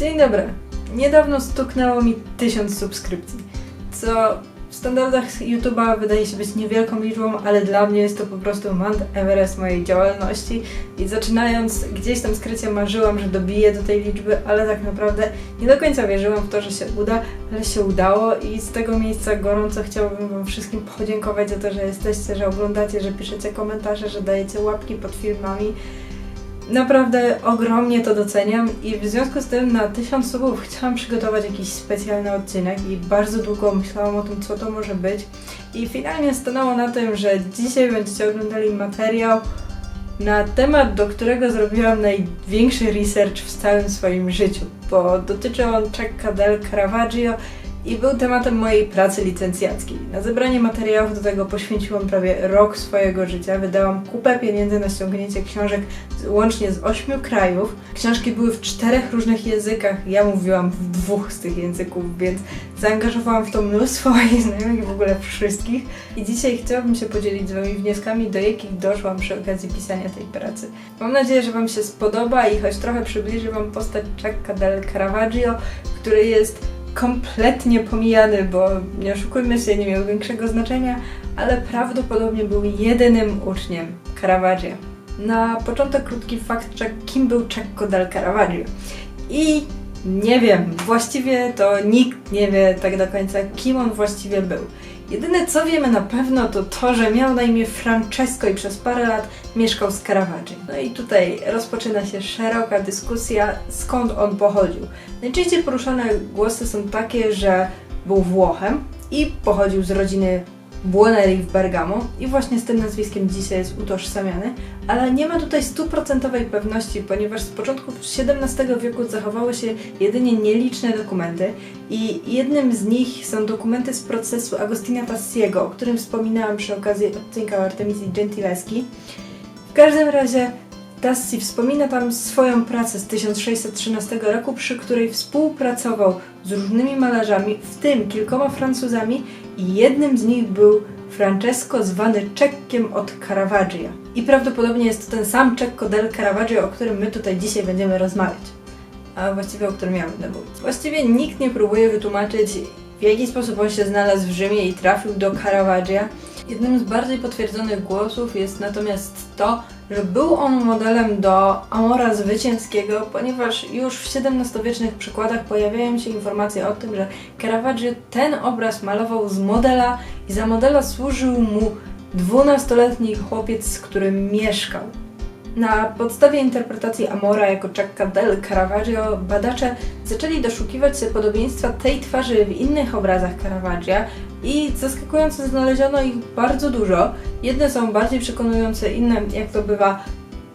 Dzień dobry. Niedawno stuknęło mi 1000 subskrypcji, co w standardach YouTube'a wydaje się być niewielką liczbą, ale dla mnie jest to po prostu Mount Everest mojej działalności i zaczynając gdzieś tam skrycie marzyłam, że dobiję do tej liczby, ale tak naprawdę nie do końca wierzyłam w to, że się uda, ale się udało i z tego miejsca gorąco chciałabym Wam wszystkim podziękować za to, że jesteście, że oglądacie, że piszecie komentarze, że dajecie łapki pod filmami. Naprawdę ogromnie to doceniam i w związku z tym na 1000 subów chciałam przygotować jakiś specjalny odcinek i bardzo długo myślałam o tym, co to może być. I finalnie stanęło na tym, że dzisiaj będziecie oglądali materiał na temat, do którego zrobiłam największy research w całym swoim życiu, bo dotyczy on Czeska del Caravaggio i był tematem mojej pracy licencjackiej. Na zebranie materiałów do tego poświęciłam prawie rok swojego życia. Wydałam kupę pieniędzy na ściągnięcie książek z, łącznie z ośmiu krajów. Książki były w czterech różnych językach. Ja mówiłam w dwóch z tych języków, więc zaangażowałam w to mnóstwo moich znajomych, w ogóle wszystkich. I dzisiaj chciałabym się podzielić z Wami wnioskami, do jakich doszłam przy okazji pisania tej pracy. Mam nadzieję, że Wam się spodoba i choć trochę przybliży Wam postać Czeska del Caravaggio, który jest kompletnie pomijany, bo nie oszukujmy się, nie miał większego znaczenia, ale prawdopodobnie był jedynym uczniem Caravaggio. Na początek krótki fakt kim był Cecco del Caravaggio. I nie wiem, właściwie to nikt nie wie tak do końca, kim on właściwie był. Jedyne co wiemy na pewno to to, że miał na imię Francesco i przez parę lat mieszkał z Caravaggi. No i tutaj rozpoczyna się szeroka dyskusja, skąd on pochodził. Najczęściej poruszane głosy są takie, że był Włochem i pochodził z rodziny Buoneri w Bergamo i właśnie z tym nazwiskiem dzisiaj jest utożsamiany, ale nie ma tutaj stuprocentowej pewności, ponieważ z początków XVII wieku zachowały się jedynie nieliczne dokumenty i jednym z nich są dokumenty z procesu Agostina Tassiego, o którym wspominałam przy okazji odcinka o Artemisji Gentileschi. W każdym razie Tassi wspomina tam swoją pracę z 1613 roku, przy której współpracował z różnymi malarzami, w tym kilkoma Francuzami i jednym z nich był Francesco zwany Czekkiem od Caravaggia. I prawdopodobnie jest to ten sam Cecco del Caravaggio, o którym my tutaj dzisiaj będziemy rozmawiać. A właściwie o którym ja będę mówić. Właściwie nikt nie próbuje wytłumaczyć, w jaki sposób on się znalazł w Rzymie i trafił do Caravaggia. Jednym z bardziej potwierdzonych głosów jest natomiast to, że był on modelem do Amora Zwycięskiego, ponieważ już w XVII-wiecznych przykładach pojawiają się informacje o tym, że Caravaggio ten obraz malował z modela i za modela służył mu 12-letni chłopiec, z którym mieszkał. Na podstawie interpretacji Amora jako Cecca del Caravaggio badacze zaczęli doszukiwać się podobieństwa tej twarzy w innych obrazach Caravaggia i zaskakująco znaleziono ich bardzo dużo. Jedne są bardziej przekonujące, inne, jak to bywa,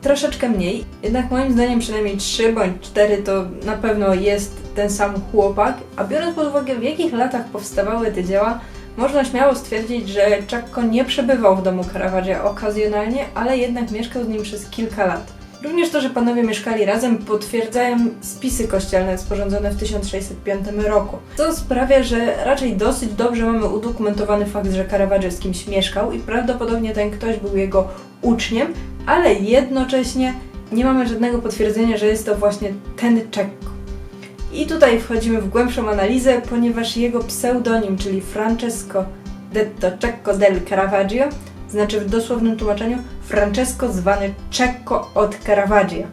troszeczkę mniej. Jednak moim zdaniem przynajmniej trzy bądź cztery to na pewno jest ten sam chłopak, a biorąc pod uwagę w jakich latach powstawały te dzieła, można śmiało stwierdzić, że Czakko nie przebywał w domu Caravaggia okazjonalnie, ale jednak mieszkał z nim przez kilka lat. Również to, że panowie mieszkali razem, potwierdzają spisy kościelne sporządzone w 1605 roku. Co sprawia, że raczej dosyć dobrze mamy udokumentowany fakt, że Caravaggio z kimś mieszkał i prawdopodobnie ten ktoś był jego uczniem, ale jednocześnie nie mamy żadnego potwierdzenia, że jest to właśnie ten Czekko. I tutaj wchodzimy w głębszą analizę, ponieważ jego pseudonim, czyli Francesco detto Cecco del Caravaggio, znaczy w dosłownym tłumaczeniu Francesco zwany Cecco od Caravaggia.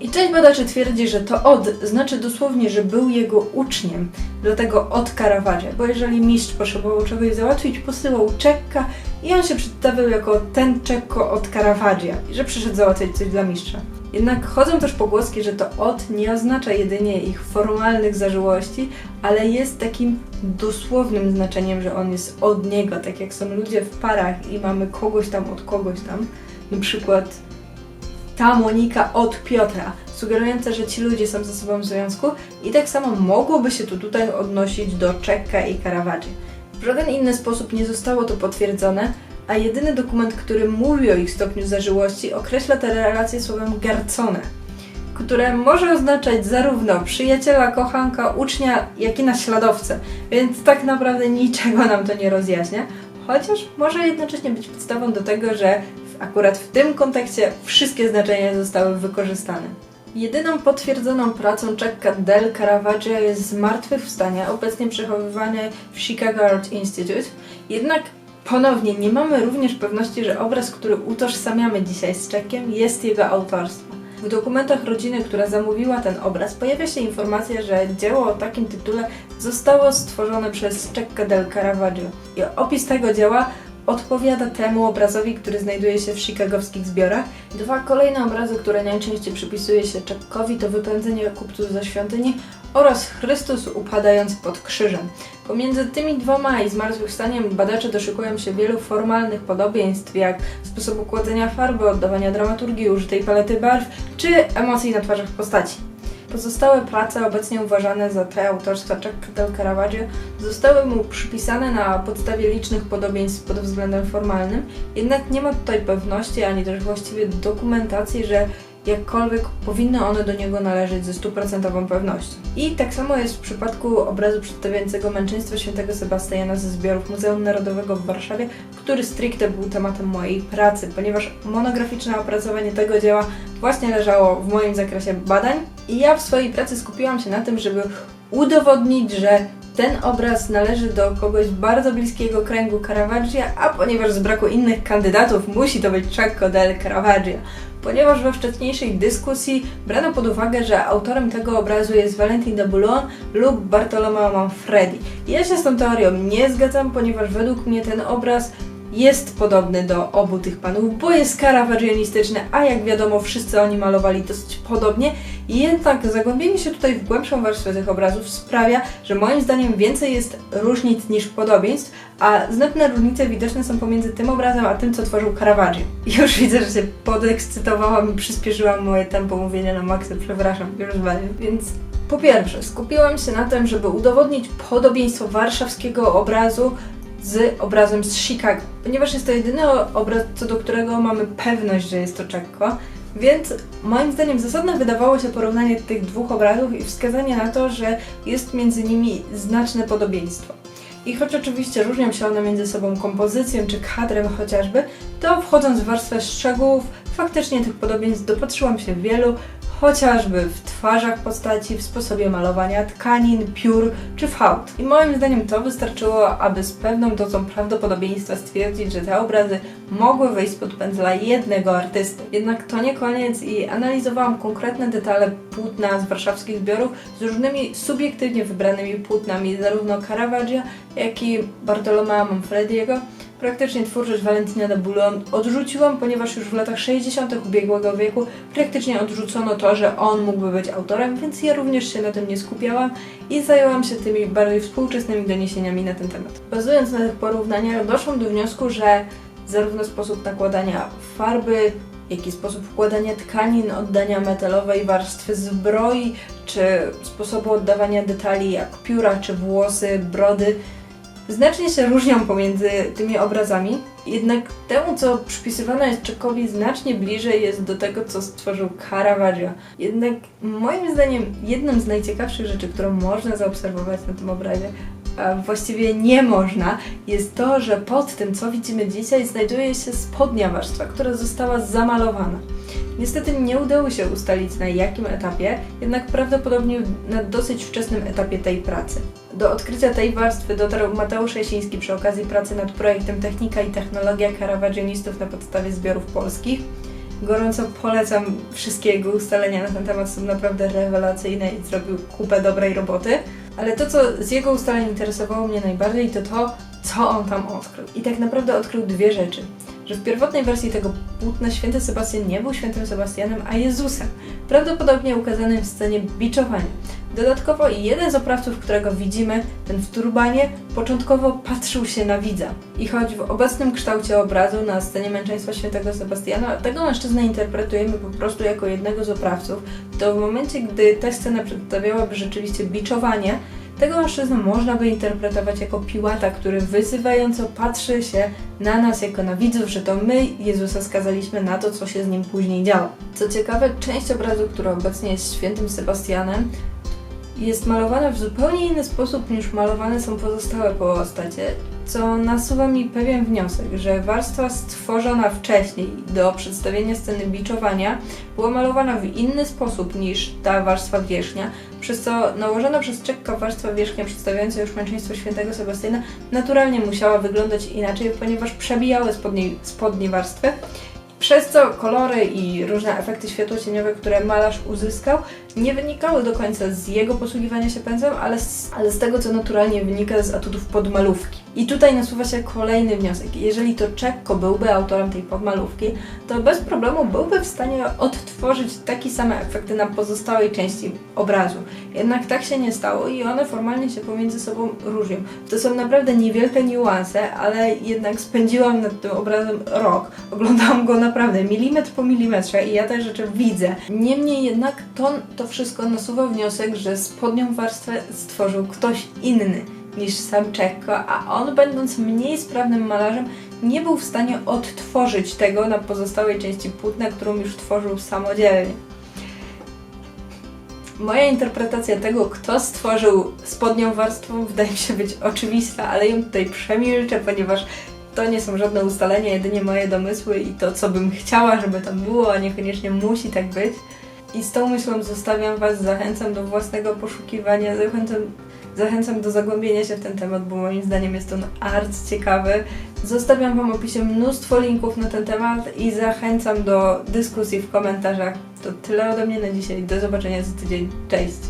I część badaczy twierdzi, że to od znaczy dosłownie, że był jego uczniem, dlatego od Caravaggia, bo jeżeli mistrz potrzebował czegoś załatwić, posyłał Czekka i on się przedstawiał jako ten Czekko od Caravaggia i że przyszedł załatwić coś dla mistrza. Jednak chodzą też pogłoski, że to od nie oznacza jedynie ich formalnych zażyłości, ale jest takim dosłownym znaczeniem, że on jest od niego, tak jak są ludzie w parach i mamy kogoś tam od kogoś tam. Na przykład ta Monika od Piotra, sugerująca, że ci ludzie są ze sobą w związku i tak samo mogłoby się to tutaj odnosić do Czekka i Caravaggi. W żaden inny sposób nie zostało to potwierdzone, a jedyny dokument, który mówi o ich stopniu zażyłości, określa te relacje słowem garcone, które może oznaczać zarówno przyjaciela, kochanka, ucznia, jak i naśladowcę, więc tak naprawdę niczego nam to nie rozjaśnia, chociaż może jednocześnie być podstawą do tego, że akurat w tym kontekście wszystkie znaczenia zostały wykorzystane. Jedyną potwierdzoną pracą Czeka del Caravaggio jest Zmartwychwstanie, obecnie przechowywane w Chicago Art Institute. Jednak ponownie nie mamy również pewności, że obraz, który utożsamiamy dzisiaj z Czekiem, jest jego autorstwa. W dokumentach rodziny, która zamówiła ten obraz, pojawia się informacja, że dzieło o takim tytule zostało stworzone przez Czeka del Caravaggio. I opis tego dzieła odpowiada temu obrazowi, który znajduje się w chicagowskich zbiorach. Dwa kolejne obrazy, które najczęściej przypisuje się Czekowi, to Wypędzenie kupców ze świątyni oraz Chrystus upadający pod krzyżem. Pomiędzy tymi dwoma i zmartwychwstaniem badacze doszukują się wielu formalnych podobieństw, jak sposobu kładzenia farby, oddawania dramaturgii, użytej palety barw, czy emocji na twarzach postaci. Pozostałe prace, obecnie uważane za te autorstwa Jacques del Caravaggio, zostały mu przypisane na podstawie licznych podobieństw pod względem formalnym, jednak nie ma tutaj pewności ani też właściwie dokumentacji, że jakkolwiek powinny one do niego należeć ze stuprocentową pewnością. I tak samo jest w przypadku obrazu przedstawiającego męczeństwo świętego Sebastiana ze zbiorów Muzeum Narodowego w Warszawie, który stricte był tematem mojej pracy, ponieważ monograficzne opracowanie tego dzieła właśnie leżało w moim zakresie badań i ja w swojej pracy skupiłam się na tym, żeby udowodnić, że ten obraz należy do kogoś bardzo bliskiego kręgu Caravaggia, a ponieważ z braku innych kandydatów musi to być Cecco del Caravaggia. Ponieważ we wcześniejszej dyskusji brano pod uwagę, że autorem tego obrazu jest Valentin de Boulogne lub Bartolomeo Manfredi. Ja się z tą teorią nie zgadzam, ponieważ według mnie ten obraz jest podobny do obu tych panów, bo jest karawagionistyczny, a jak wiadomo wszyscy oni malowali dosyć podobnie. Jednak zagłębienie się tutaj w głębszą warstwę tych obrazów sprawia, że moim zdaniem więcej jest różnic niż podobieństw, a znaczne różnice widoczne są pomiędzy tym obrazem a tym, co tworzył Caravaggio. Już widzę, że się podekscytowałam i przyspieszyłam moje tempo mówienia na maksa, przepraszam, już walę. Więc po pierwsze, skupiłam się na tym, żeby udowodnić podobieństwo warszawskiego obrazu z obrazem z Chicago, ponieważ jest to jedyny obraz, co do którego mamy pewność, że jest to Czekko. Więc moim zdaniem zasadne wydawało się porównanie tych dwóch obrazów i wskazanie na to, że jest między nimi znaczne podobieństwo. I choć oczywiście różnią się one między sobą kompozycją czy kadrem chociażby, to wchodząc w warstwę szczegółów, faktycznie tych podobieństw dopatrzyłam się wielu, chociażby w twarzach postaci, w sposobie malowania tkanin, piór czy fałd. I moim zdaniem to wystarczyło, aby z pewną dozą prawdopodobieństwa stwierdzić, że te obrazy mogły wejść spod pędzla jednego artysty. Jednak to nie koniec i analizowałam konkretne detale płótna z warszawskich zbiorów z różnymi subiektywnie wybranymi płótnami zarówno Caravaggia, jak i Bartolomea Manfrediego, Praktycznie twórczość Valentina de Boulogne odrzuciłam, ponieważ już w latach 60. ubiegłego wieku praktycznie odrzucono to, że on mógłby być autorem, więc ja również się na tym nie skupiałam i zajęłam się tymi bardziej współczesnymi doniesieniami na ten temat. Bazując na tych porównaniach, doszłam do wniosku, że zarówno sposób nakładania farby, jak i sposób wkładania tkanin, oddania metalowej warstwy zbroi, czy sposobu oddawania detali jak pióra, czy włosy, brody, znacznie się różnią pomiędzy tymi obrazami, jednak temu, co przypisywane jest Czekowi, znacznie bliżej jest do tego, co stworzył Caravaggio. Jednak moim zdaniem jedną z najciekawszych rzeczy, którą można zaobserwować na tym obrazie, właściwie nie można, jest to, że pod tym, co widzimy dzisiaj, znajduje się spodnia warstwa, która została zamalowana. Niestety nie udało się ustalić na jakim etapie, jednak prawdopodobnie na dosyć wczesnym etapie tej pracy. Do odkrycia tej warstwy dotarł Mateusz Jasiński przy okazji pracy nad projektem Technika i Technologia Caravagionistów na podstawie zbiorów polskich. Gorąco polecam wszystkie jego ustalenia na ten temat, są naprawdę rewelacyjne i zrobił kupę dobrej roboty. Ale to, co z jego ustaleń interesowało mnie najbardziej, to to, co on tam odkrył. I tak naprawdę odkrył dwie rzeczy. Że w pierwotnej wersji tego płótna święty Sebastian nie był świętym Sebastianem, a Jezusem, prawdopodobnie ukazanym w scenie biczowania. Dodatkowo jeden z oprawców, którego widzimy, ten w turbanie, początkowo patrzył się na widza. I choć w obecnym kształcie obrazu na scenie męczeństwa świętego Sebastiana tego mężczyznę interpretujemy po prostu jako jednego z oprawców, to w momencie, gdy ta scena przedstawiałaby rzeczywiście biczowanie, tego mężczyznę można by interpretować jako Piłata, który wyzywająco patrzy się na nas jako na widzów, że to my Jezusa skazaliśmy na to, co się z nim później działo. Co ciekawe, część obrazu, który obecnie jest świętym Sebastianem, jest malowana w zupełnie inny sposób niż malowane są pozostałe postacie, co nasuwa mi pewien wniosek, że warstwa stworzona wcześniej do przedstawienia sceny biczowania była malowana w inny sposób niż ta warstwa wierzchnia, przez co nałożona przez Czekka warstwa wierzchnia przedstawiająca już męczeństwo świętego Sebastiana naturalnie musiała wyglądać inaczej, ponieważ przebijały spodnie, spodnie warstwy, przez co kolory i różne efekty światłocieniowe, które malarz uzyskał, nie wynikały do końca z jego posługiwania się pędzlem, ale z, ale z tego, co naturalnie wynika z atutów podmalówki. I tutaj nasuwa się kolejny wniosek. Jeżeli to Czekko byłby autorem tej podmalówki, to bez problemu byłby w stanie odtworzyć takie same efekty na pozostałej części obrazu. Jednak tak się nie stało i one formalnie się pomiędzy sobą różnią. To są naprawdę niewielkie niuanse, ale jednak spędziłam nad tym obrazem rok. Oglądałam go naprawdę milimetr po milimetrze i ja te rzeczy widzę. Niemniej jednak to, to wszystko nasuwa wniosek, że spodnią warstwę stworzył ktoś inny niż sam Czekko, a on będąc mniej sprawnym malarzem nie był w stanie odtworzyć tego na pozostałej części płótna, którą już tworzył samodzielnie. Moja interpretacja tego, kto stworzył spodnią warstwą, wydaje mi się być oczywista, ale ją tutaj przemilczę, ponieważ to nie są żadne ustalenia, jedynie moje domysły i to, co bym chciała, żeby tam było, a niekoniecznie musi tak być. I z tą myślą zostawiam Was, zachęcam do własnego poszukiwania, zachęcam, zachęcam do zagłębienia się w ten temat, bo moim zdaniem jest on art ciekawy. Zostawiam Wam opisie mnóstwo linków na ten temat i zachęcam do dyskusji w komentarzach. To tyle ode mnie na dzisiaj. Do zobaczenia za tydzień. Cześć!